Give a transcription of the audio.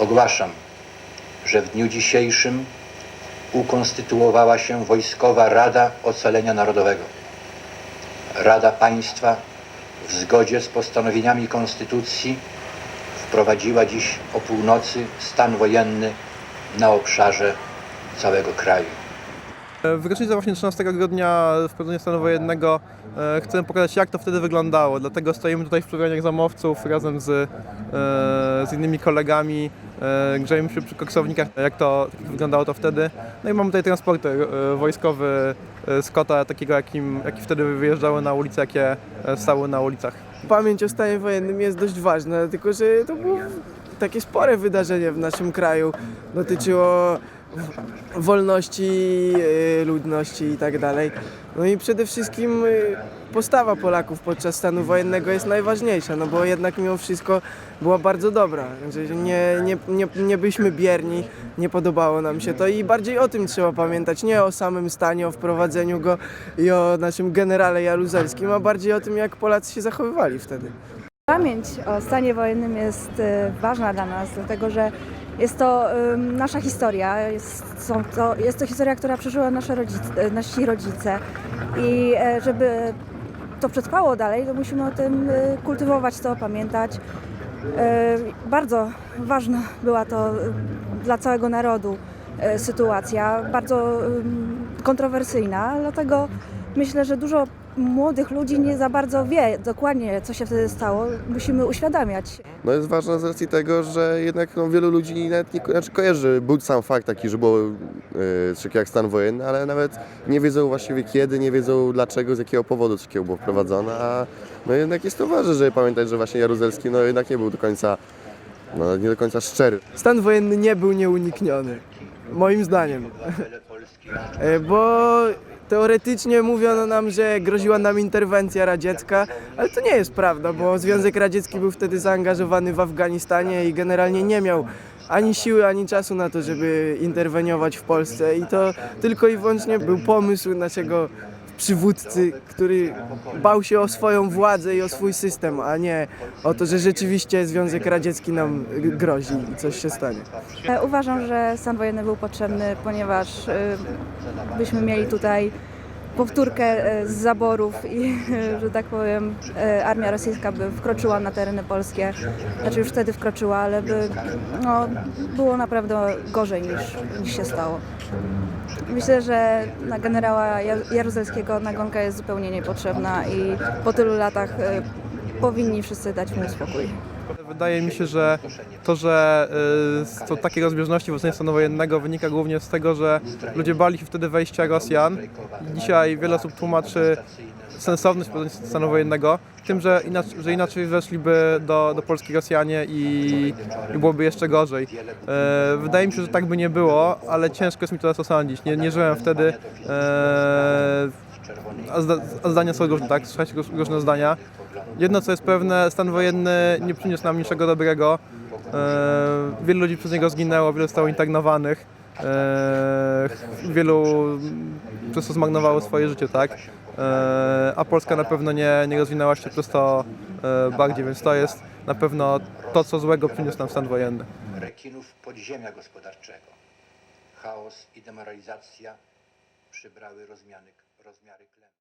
Ogłaszam, że w dniu dzisiejszym ukonstytuowała się Wojskowa Rada Ocalenia Narodowego. Rada Państwa w zgodzie z postanowieniami Konstytucji wprowadziła dziś o północy stan wojenny na obszarze całego kraju. W rocznicę właśnie 13 grudnia wprowadzenia stanu wojennego e, chcemy pokazać jak to wtedy wyglądało. Dlatego stoimy tutaj w przebraniach zamowców razem z, e, z innymi kolegami. E, grzejemy się przy koksownikach, jak to wyglądało to wtedy. No i mamy tutaj transporter e, wojskowy e, Scotta, takiego jakim, jaki wtedy wyjeżdżały na ulice, jakie stały na ulicach. Pamięć o stanie wojennym jest dość ważna, dlatego że to było takie spore wydarzenie w naszym kraju. Dotyczyło wolności, y, ludności i tak dalej. No i przede wszystkim y, postawa Polaków podczas stanu wojennego jest najważniejsza, no bo jednak mimo wszystko była bardzo dobra. Nie, nie, nie, nie byliśmy bierni, nie podobało nam się to i bardziej o tym trzeba pamiętać, nie o samym stanie, o wprowadzeniu go i o naszym generale Jaruzelskim, a bardziej o tym, jak Polacy się zachowywali wtedy. Pamięć o stanie wojennym jest e, ważna dla nas, dlatego że jest to nasza historia, jest, są to, jest to historia, która przeżyła nasze rodzice, nasi rodzice. I e, żeby to przetrwało dalej, to musimy o tym e, kultywować to, pamiętać. E, Bardzo ważna była to e, dla całego narodu e, sytuacja, bardzo kontrowersyjna, dlatego myślę, że dużo młodych ludzi nie za bardzo wie dokładnie, co się wtedy stało. Musimy uświadamiać. No jest ważna z racji tego, że jednak no, wielu ludzi nawet nie znaczy kojarzy, był sam fakt taki, że było yy, jak stan wojenny, ale nawet nie wiedzą właściwie kiedy, nie wiedzą dlaczego, z jakiego powodu coś takiego było wprowadzone, a no jednak jest to ważne, żeby pamiętać, że właśnie Jaruzelski no jednak nie był do końca, no nie do końca szczery. Stan wojenny nie był nieunikniony, moim zdaniem. E, Bo teoretycznie mówiono nam, że groziła nam interwencja radziecka, ale to nie jest prawda, bo Związek Radziecki był wtedy zaangażowany w Afganistanie i generalnie nie miał ani siły, ani czasu na to, żeby interweniować w Polsce. I to tylko i wyłącznie był pomysł naszego przywódcy, który bał się o swoją władzę i o swój system, a nie o to, że rzeczywiście Związek Radziecki nam grozi i coś się stanie. E, Uważam, że stan wojenny był potrzebny, ponieważ e, byśmy mieli tutaj powtórkę e, z zaborów i, że tak powiem, e, armia rosyjska by wkroczyła na tereny polskie. Znaczy już wtedy wkroczyła, ale by no, było naprawdę gorzej niż, niż się stało. Myślę, że na generała Ja- Jaruzelskiego nagonka jest zupełnie niepotrzebna i po tylu latach e, powinni wszyscy dać mu spokój. Wydaje mi się, że to, że y, to takiej rozbieżności wobec stanu wojennego wynika głównie z tego, że ludzie bali się wtedy wejścia Rosjan. Dzisiaj wiele osób tłumaczy sensowność stanu wojennego tym, że inaczej, że inaczej weszliby do, do Polski Rosjanie i, i byłoby jeszcze gorzej. E, wydaje mi się, że tak by nie było, ale ciężko jest mi teraz osądzić. Nie, nie żyłem wtedy. E, zdania są różne, tak? Róż- różne zdania. Jedno co jest pewne, stan wojenny nie przyniósł nam niczego dobrego. E, wielu ludzi przez niego zginęło, wielu zostało internowanych. E, wielu przez to zmarnowało swoje życie, tak? E, a Polska na pewno nie, nie rozwinęła się przez to e, bardziej, więc to jest na pewno to, co złego przyniósł nam stan wojenny. rekinów podziemia gospodarczego. Chaos i demoralizacja przybrały rozmiany, rozmiary klęski.